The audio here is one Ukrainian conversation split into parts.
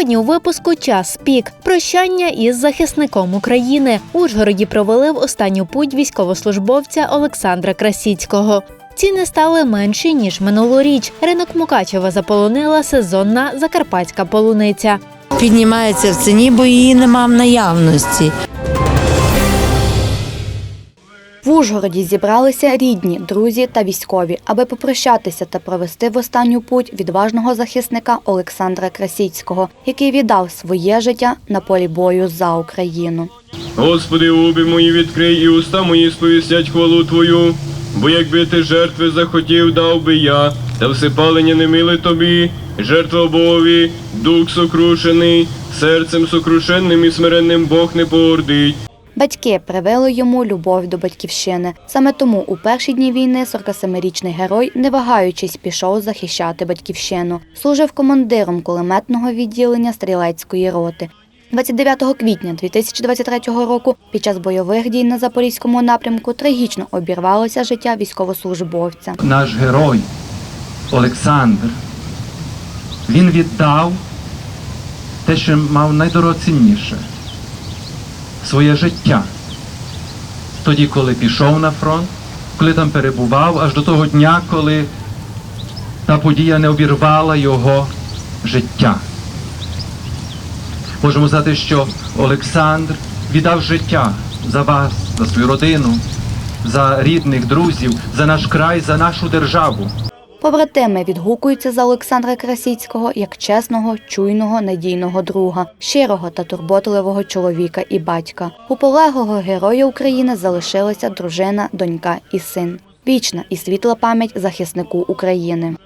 Сьогодні у випуску час пік прощання із захисником України. Ужгороді провели в останню путь військовослужбовця Олександра Красіцького. Ціни стали менші ніж минулоріч. Ринок Мукачева заполонила сезонна закарпатська полуниця. піднімається в ціні, бо її нема в наявності. В Ужгороді зібралися рідні, друзі та військові, аби попрощатися та провести в останню путь відважного захисника Олександра Красіцького, який віддав своє життя на полі бою за Україну. Господи, уби мої відкрий і уста мої сповістять хвалу Твою. Бо якби ти жертви захотів, дав би я, та всипалення не миле тобі, жертва Богові, дух сокрушений, серцем сокрушенним і смиренним Бог не поордить. Батьки привели йому любов до батьківщини. Саме тому у перші дні війни 47-річний герой, не вагаючись, пішов захищати батьківщину. Служив командиром кулеметного відділення стрілецької роти. 29 квітня 2023 року під час бойових дій на Запорізькому напрямку трагічно обірвалося життя військовослужбовця. наш герой Олександр, він віддав те, що мав найдорогоцінніше своє життя. Тоді, коли пішов на фронт, коли там перебував, аж до того дня, коли та подія не обірвала його життя. Можемо сказати, що Олександр віддав життя за вас, за свою родину, за рідних, друзів, за наш край, за нашу державу. Побратими відгукуються за Олександра Красіцького як чесного, чуйного, надійного друга, щирого та турботливого чоловіка і батька. У полеглого героя України залишилася дружина, донька і син. Вічна і світла пам'ять захиснику України.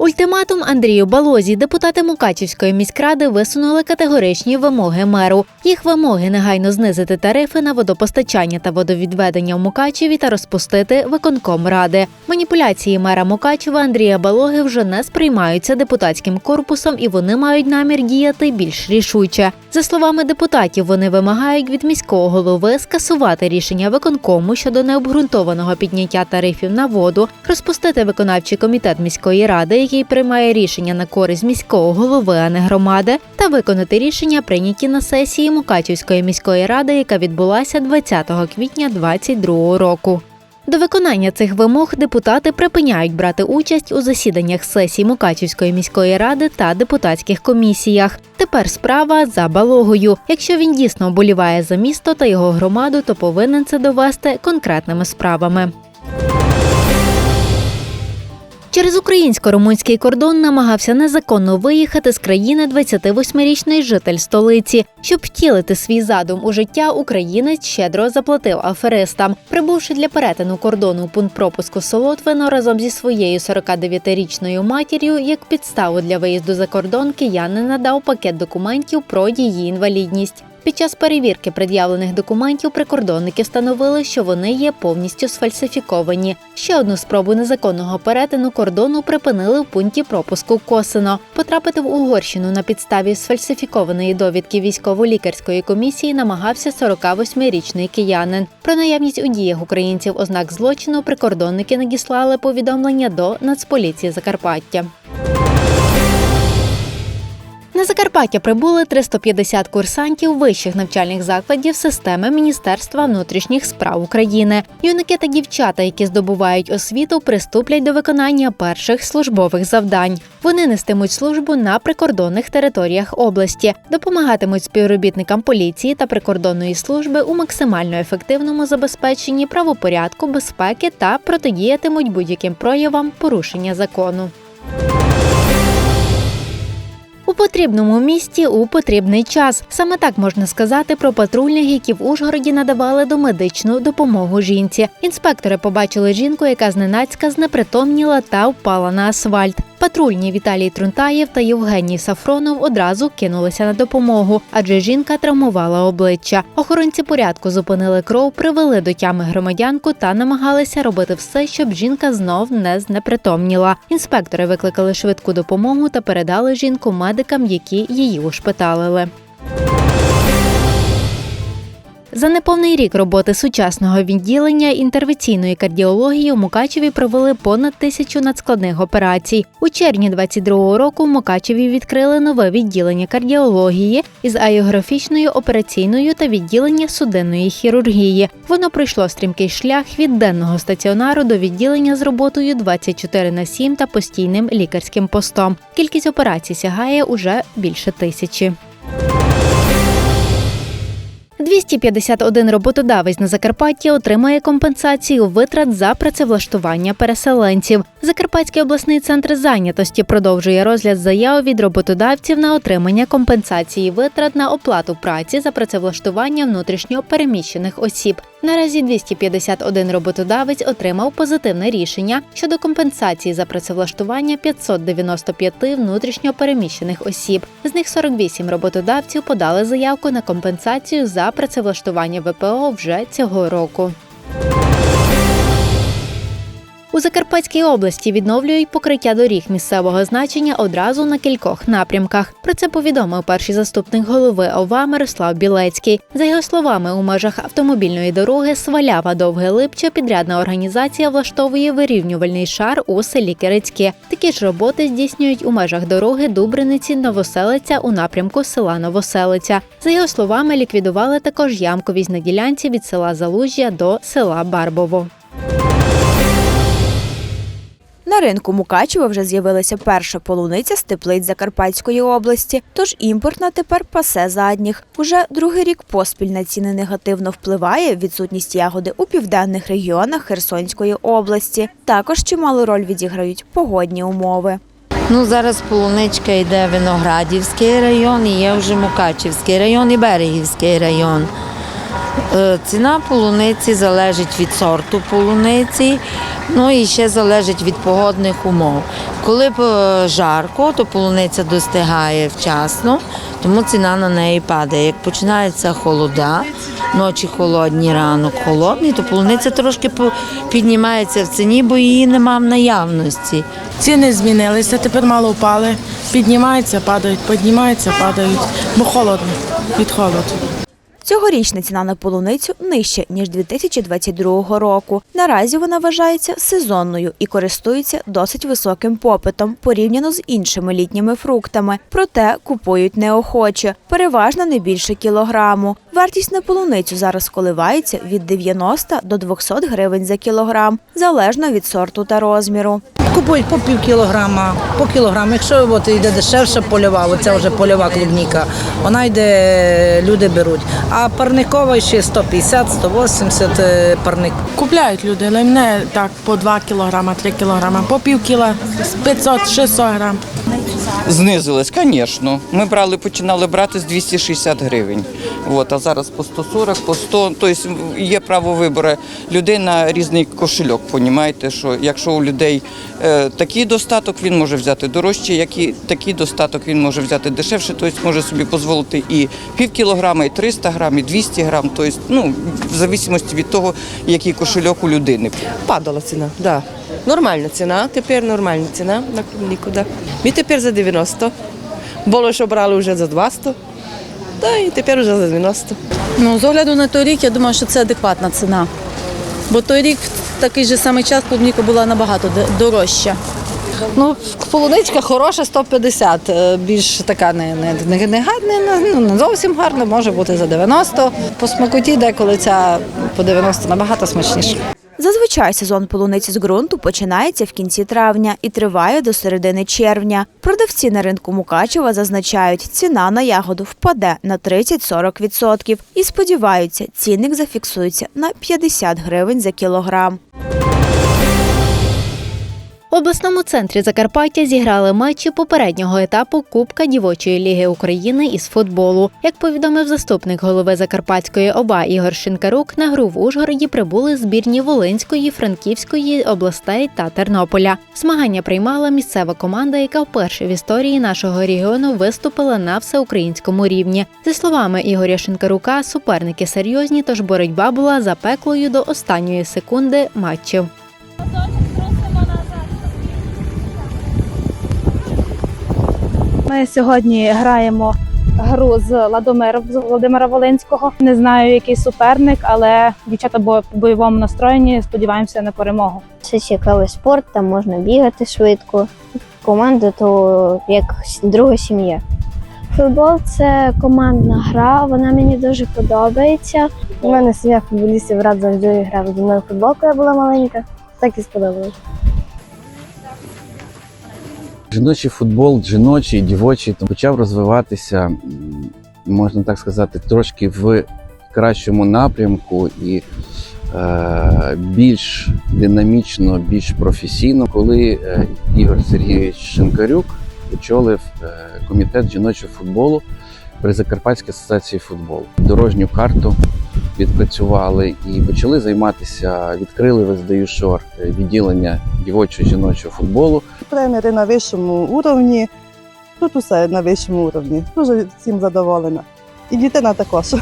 Ультиматум Андрію Балозі депутати Мукачівської міськради висунули категоричні вимоги меру. Їх вимоги негайно знизити тарифи на водопостачання та водовідведення в Мукачеві та розпустити виконком ради. Маніпуляції мера Мукачева Андрія Балоги вже не сприймаються депутатським корпусом і вони мають намір діяти більш рішуче. За словами депутатів, вони вимагають від міського голови скасувати рішення виконкому щодо необґрунтованого підняття тарифів на воду, розпустити виконавчий комітет міської ради, який приймає рішення на користь міського голови, а не громади, та виконати рішення, прийняті на сесії Мукачівської міської ради, яка відбулася 20 квітня 2022 року. До виконання цих вимог депутати припиняють брати участь у засіданнях сесій Мукачівської міської ради та депутатських комісіях. Тепер справа за балогою. Якщо він дійсно вболіває за місто та його громаду, то повинен це довести конкретними справами. Через українсько-румунський кордон намагався незаконно виїхати з країни 28-річний житель столиці. Щоб втілити свій задум у життя, українець щедро заплатив аферистам. Прибувши для перетину кордону у пункт пропуску Солотвино разом зі своєю 49-річною матір'ю, як підставу для виїзду за кордон, киянин надав пакет документів про її інвалідність. Під час перевірки пред'явлених документів прикордонники встановили, що вони є повністю сфальсифіковані. Ще одну спробу незаконного перетину кордону припинили в пункті пропуску Косино. Потрапити в Угорщину на підставі сфальсифікованої довідки військово-лікарської комісії намагався 48-річний киянин. Про наявність у діях українців ознак злочину прикордонники надіслали повідомлення до Нацполіції Закарпаття. На Закарпаття прибули 350 курсантів вищих навчальних закладів системи Міністерства внутрішніх справ України. Юнаки та дівчата, які здобувають освіту, приступлять до виконання перших службових завдань. Вони нестимуть службу на прикордонних територіях області, допомагатимуть співробітникам поліції та прикордонної служби у максимально ефективному забезпеченні правопорядку, безпеки та протидіятимуть будь-яким проявам порушення закону. У потрібному місті у потрібний час. Саме так можна сказати про патрульних, які в Ужгороді надавали домедичну допомогу жінці. Інспектори побачили жінку, яка зненацька знепритомніла та впала на асфальт. Патрульні Віталій Трунтаєв та Євгеній Сафронов одразу кинулися на допомогу, адже жінка травмувала обличчя. Охоронці порядку зупинили кров, привели до тями громадянку та намагалися робити все, щоб жінка знов не знепритомніла. Інспектори викликали швидку допомогу та передали жінку медикам, які її ушпиталили. За неповний рік роботи сучасного відділення інтервенційної кардіології у Мукачеві провели понад тисячу надскладних операцій. У червні 22-го року в Мукачеві відкрили нове відділення кардіології із аеографічною операційною та відділення судинної хірургії. Воно пройшло стрімкий шлях від денного стаціонару до відділення з роботою 24 на 7 та постійним лікарським постом. Кількість операцій сягає уже більше тисячі. 251 роботодавець на Закарпатті отримає компенсацію витрат за працевлаштування переселенців. Закарпатський обласний центр зайнятості продовжує розгляд заяв від роботодавців на отримання компенсації витрат на оплату праці за працевлаштування внутрішньо переміщених осіб. Наразі 251 роботодавець отримав позитивне рішення щодо компенсації за працевлаштування 595 внутрішньо переміщених осіб. З них 48 роботодавців подали заявку на компенсацію за працевлаштування ВПО вже цього року. У Закарпатській області відновлюють покриття доріг місцевого значення одразу на кількох напрямках. Про це повідомив перший заступник голови ОВА Мирослав Білецький. За його словами, у межах автомобільної дороги Свалява Довге Липче підрядна організація влаштовує вирівнювальний шар у селі Кирицьке. Такі ж роботи здійснюють у межах дороги Дубриниці Новоселиця у напрямку села Новоселиця. За його словами, ліквідували також ямковість на ділянці від села Залужжя до села Барбово. На ринку Мукачева вже з'явилася перша полуниця з теплиць Закарпатської області, тож імпортна тепер пасе задніх. Уже другий рік поспіль на ціни негативно впливає відсутність ягоди у південних регіонах Херсонської області. Також чималу роль відіграють погодні умови. Ну, зараз полуничка йде Виноградівський район, і є вже Мукачівський район і Берегівський район. Е, Ціна полуниці залежить від сорту полуниці, ну і ще залежить від погодних умов. Коли е, жарко, то полуниця достигає вчасно, тому ціна на неї падає. Як починається холода, ночі холодні, ранок холодний, то полуниця трошки піднімається в ціні, бо її нема в наявності. Ціни змінилися, тепер мало впали. Піднімаються, падають, піднімаються, падають, бо холодно, від холоду. Цьогорічна ціна на полуницю нижча ніж 2022 року. Наразі вона вважається сезонною і користується досить високим попитом порівняно з іншими літніми фруктами. Проте купують неохоче, переважно не більше кілограму. Вартість на полуницю зараз коливається від 90 до 200 гривень за кілограм, залежно від сорту та розміру. Купують по пів кілограма, по кілограму. Якщо от йде дешевша польова, оця вже польова клубніка, вона йде, люди беруть. А парникова ще 150, 180 е, парник. Купляють люди, але не так по 2 кілограма, 3 кілограма, по пів кіла, 500-600 грам. Знизилось, звісно. Ми брали, починали брати з 260 гривень. От, а зараз по 140, по 100. Тобто є право вибору людей на різний кошельок. Понімаєте, що якщо у людей е, такий достаток, він може взяти дорожче, як і такий достаток він може взяти дешевше, тобто може собі дозволити і пів кілограма, і 300 грам, і 200 грам. Тобто, ну, в залежності від того, який кошельок у людини. Падала ціна, да. Нормальна ціна, тепер нормальна ціна на клубніку, да. Ми тепер за 90. Було, що брали вже за 200, та і тепер вже за 90. Ну, з огляду на той рік, я думаю, що це адекватна ціна. Бо той рік в такий же самий час клубніка була набагато дорожча. Ну, полуничка хороша 150, е, більш така не, не, не, не гарна, ну, не зовсім гарна, може бути за 90. По смакоті деколи ця по 90 набагато смачніша. Зазвичай сезон полуниці з ґрунту починається в кінці травня і триває до середини червня. Продавці на ринку Мукачева зазначають, ціна на ягоду впаде на 30-40% і сподіваються, цінник зафіксується на 50 гривень за кілограм. В обласному центрі Закарпаття зіграли матчі попереднього етапу Кубка Дівочої ліги України із футболу. Як повідомив заступник голови Закарпатської ОБА Ігор Шинкарук, на гру в Ужгороді прибули збірні Волинської, Франківської областей та Тернополя. Змагання приймала місцева команда, яка вперше в історії нашого регіону виступила на всеукраїнському рівні. За словами Ігоря Шинкарука, суперники серйозні, тож боротьба була запеклою до останньої секунди матчів. Ми сьогодні граємо гру з Ладомиром з Володимира Волинського. Не знаю, який суперник, але дівчата бо- в бойовому настроєнні. Сподіваємося на перемогу. Це цікавий спорт, там можна бігати швидко. Команда то як друга сім'я. Футбол це командна гра, вона мені дуже подобається. У мене сім'я футболістів брат завжди грав зі мною футбол, коли я була маленька. Так і сподобалось. Жіночий футбол, жіночий, дівочий, то почав розвиватися, можна так сказати, трошки в кращому напрямку і е, більш динамічно, більш професійно, коли е, Ігор Сергійович Шинкарюк очолив е, комітет жіночого футболу при Закарпатській асоціації футболу. Дорожню карту відпрацювали і почали займатися, відкрили в СДЮ-ШОР відділення дівочого жіночого футболу. Тренери на вищому уровні. Тут усе на вищому уровні. Дуже всім задоволена. І дітина також.